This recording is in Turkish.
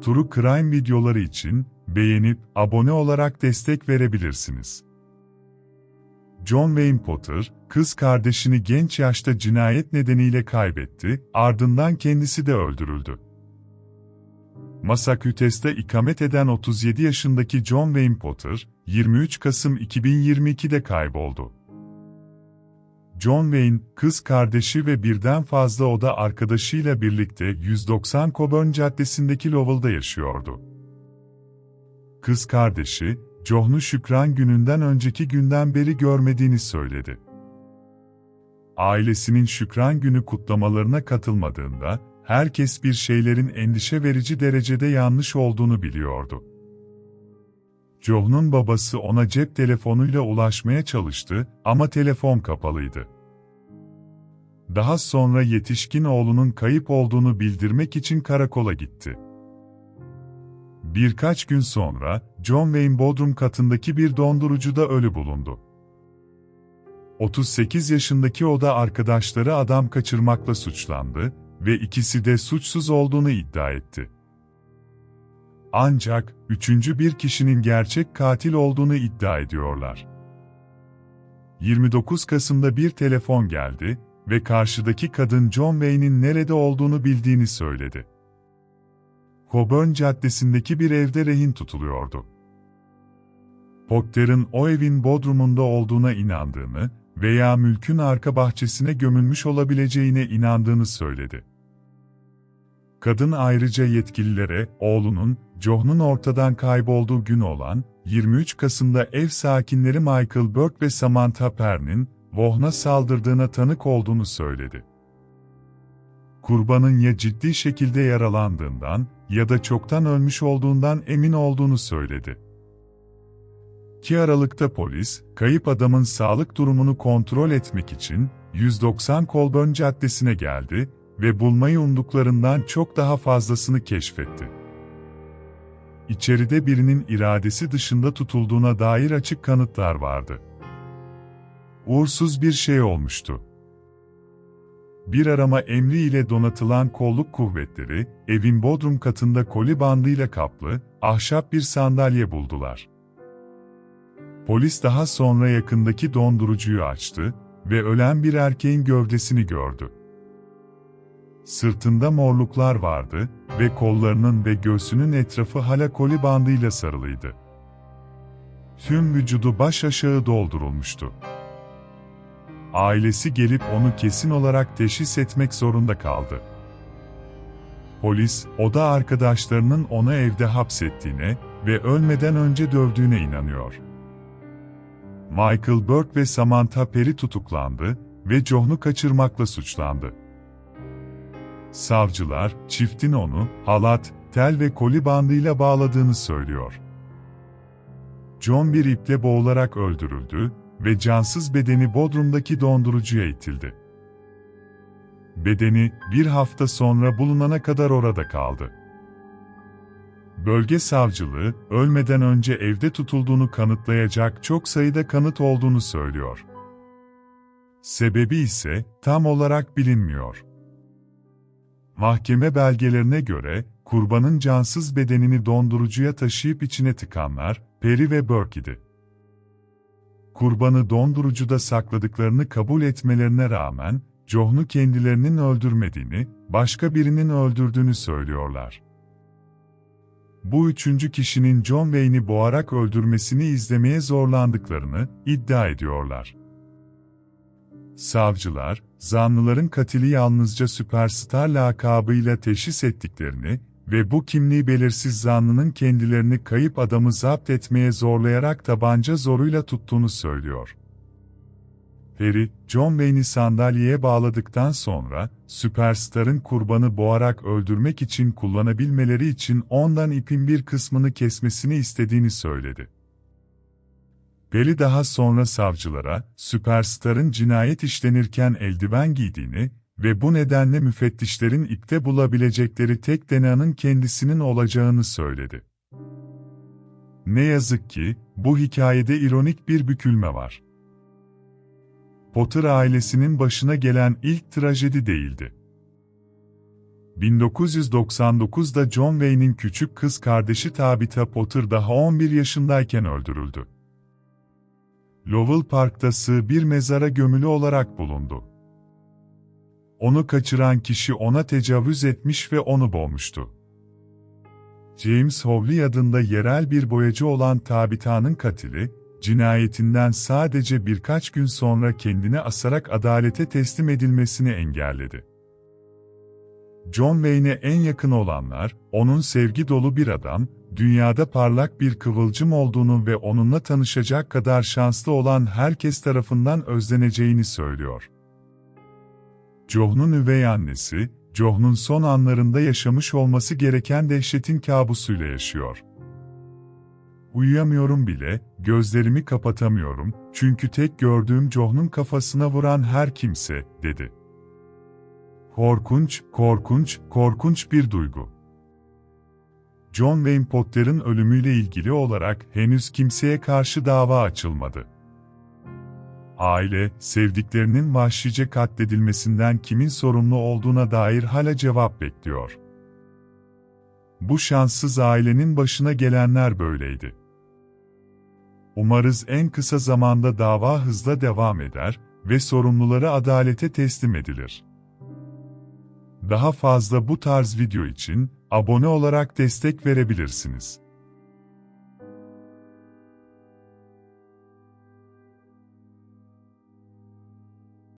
True Crime videoları için beğenip abone olarak destek verebilirsiniz. John Wayne Potter, kız kardeşini genç yaşta cinayet nedeniyle kaybetti, ardından kendisi de öldürüldü. Massachusetts'te ikamet eden 37 yaşındaki John Wayne Potter, 23 Kasım 2022'de kayboldu. John Wayne, kız kardeşi ve birden fazla oda arkadaşıyla birlikte 190 Coburn Caddesi'ndeki Lowell'da yaşıyordu. Kız kardeşi, John'u Şükran gününden önceki günden beri görmediğini söyledi. Ailesinin Şükran günü kutlamalarına katılmadığında, herkes bir şeylerin endişe verici derecede yanlış olduğunu biliyordu. John'un babası ona cep telefonuyla ulaşmaya çalıştı ama telefon kapalıydı. Daha sonra yetişkin oğlunun kayıp olduğunu bildirmek için karakola gitti. Birkaç gün sonra, John Wayne Bodrum katındaki bir dondurucuda ölü bulundu. 38 yaşındaki oda arkadaşları adam kaçırmakla suçlandı ve ikisi de suçsuz olduğunu iddia etti. Ancak, üçüncü bir kişinin gerçek katil olduğunu iddia ediyorlar. 29 Kasım'da bir telefon geldi ve karşıdaki kadın John Wayne'in nerede olduğunu bildiğini söyledi. Coburn Caddesi'ndeki bir evde rehin tutuluyordu. Potter'ın o evin bodrumunda olduğuna inandığını veya mülkün arka bahçesine gömülmüş olabileceğine inandığını söyledi. Kadın ayrıca yetkililere, oğlunun, John'un ortadan kaybolduğu gün olan, 23 Kasım'da ev sakinleri Michael Burke ve Samantha Pern'in, Vohn'a saldırdığına tanık olduğunu söyledi. Kurbanın ya ciddi şekilde yaralandığından ya da çoktan ölmüş olduğundan emin olduğunu söyledi. 2 Aralık'ta polis, kayıp adamın sağlık durumunu kontrol etmek için 190 Colburn Caddesi'ne geldi ve bulmayı umduklarından çok daha fazlasını keşfetti. İçeride birinin iradesi dışında tutulduğuna dair açık kanıtlar vardı. Uğursuz bir şey olmuştu. Bir arama emri ile donatılan kolluk kuvvetleri, evin bodrum katında koli bandıyla kaplı, ahşap bir sandalye buldular. Polis daha sonra yakındaki dondurucuyu açtı ve ölen bir erkeğin gövdesini gördü. Sırtında morluklar vardı ve kollarının ve göğsünün etrafı hala koli bandıyla sarılıydı. Tüm vücudu baş aşağı doldurulmuştu. Ailesi gelip onu kesin olarak teşhis etmek zorunda kaldı. Polis, oda arkadaşlarının onu evde hapsettiğine ve ölmeden önce dövdüğüne inanıyor. Michael Burke ve Samantha Perry tutuklandı ve John'u kaçırmakla suçlandı. Savcılar, çiftin onu, halat, tel ve koli bandıyla bağladığını söylüyor. John bir iple boğularak öldürüldü ve cansız bedeni Bodrum'daki dondurucuya itildi. Bedeni, bir hafta sonra bulunana kadar orada kaldı. Bölge savcılığı, ölmeden önce evde tutulduğunu kanıtlayacak çok sayıda kanıt olduğunu söylüyor. Sebebi ise tam olarak bilinmiyor. Mahkeme belgelerine göre, kurbanın cansız bedenini dondurucuya taşıyıp içine tıkanlar, Perry ve Burke idi. Kurbanı dondurucuda sakladıklarını kabul etmelerine rağmen, John'u kendilerinin öldürmediğini, başka birinin öldürdüğünü söylüyorlar. Bu üçüncü kişinin John Wayne'i boğarak öldürmesini izlemeye zorlandıklarını iddia ediyorlar. Savcılar, zanlıların katili yalnızca süperstar lakabıyla teşhis ettiklerini ve bu kimliği belirsiz zanlının kendilerini kayıp adamı zapt etmeye zorlayarak tabanca zoruyla tuttuğunu söylüyor. Perry, John Wayne'i sandalyeye bağladıktan sonra, süperstarın kurbanı boğarak öldürmek için kullanabilmeleri için ondan ipin bir kısmını kesmesini istediğini söyledi. Perry daha sonra savcılara, süperstarın cinayet işlenirken eldiven giydiğini ve bu nedenle müfettişlerin ipte bulabilecekleri tek DNA'nın kendisinin olacağını söyledi. Ne yazık ki, bu hikayede ironik bir bükülme var. Potter ailesinin başına gelen ilk trajedi değildi. 1999'da John Wayne'in küçük kız kardeşi Tabitha Potter daha 11 yaşındayken öldürüldü. Lovell Park'ta sığ bir mezara gömülü olarak bulundu. Onu kaçıran kişi ona tecavüz etmiş ve onu boğmuştu. James Howley adında yerel bir boyacı olan Tabitha'nın katili, cinayetinden sadece birkaç gün sonra kendini asarak adalete teslim edilmesini engelledi. John Wayne'e en yakın olanlar, onun sevgi dolu bir adam, dünyada parlak bir kıvılcım olduğunu ve onunla tanışacak kadar şanslı olan herkes tarafından özleneceğini söylüyor. John'un üvey annesi, John'un son anlarında yaşamış olması gereken dehşetin kabusuyla yaşıyor. Uyuyamıyorum bile, gözlerimi kapatamıyorum, çünkü tek gördüğüm John'un kafasına vuran her kimse, dedi. Korkunç, korkunç, korkunç bir duygu. John Wayne Potter'ın ölümüyle ilgili olarak henüz kimseye karşı dava açılmadı. Aile, sevdiklerinin vahşice katledilmesinden kimin sorumlu olduğuna dair hala cevap bekliyor. Bu şanssız ailenin başına gelenler böyleydi. Umarız en kısa zamanda dava hızla devam eder ve sorumluları adalete teslim edilir. Daha fazla bu tarz video için abone olarak destek verebilirsiniz.